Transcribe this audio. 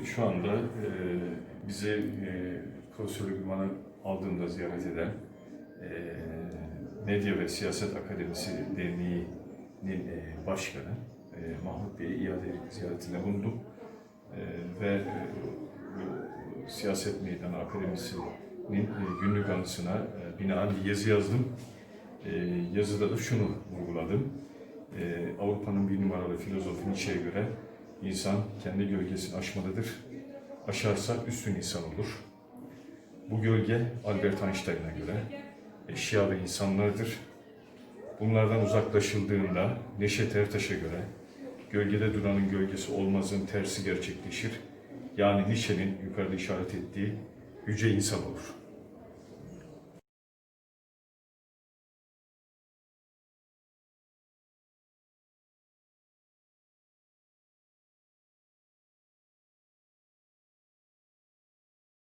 E, Şu anda e, bizi e, profesörlük ünvanı aldığında ziyaret eden e, Medya ve Siyaset Akademisi Derneği'nin e, başkanı e, Mahmut Bey'i iade ziyaretinde bulundum. E, ve e, Siyaset Meydanı Akademisi'nin e, günlük anısına e, binaen bir yazı yazdım. E, yazıda da şunu vurguladım. E, Avrupa'nın bir numaralı filozofu Nietzsche'ye göre insan kendi gölgesini aşmalıdır. Aşarsa üstün insan olur. Bu gölge Albert Einstein'a göre eşya ve insanlardır. Bunlardan uzaklaşıldığında Neşet Ertaş'a göre gölgede duranın gölgesi olmazın tersi gerçekleşir. Yani Nietzsche'nin yukarıda işaret ettiği yüce insan olur.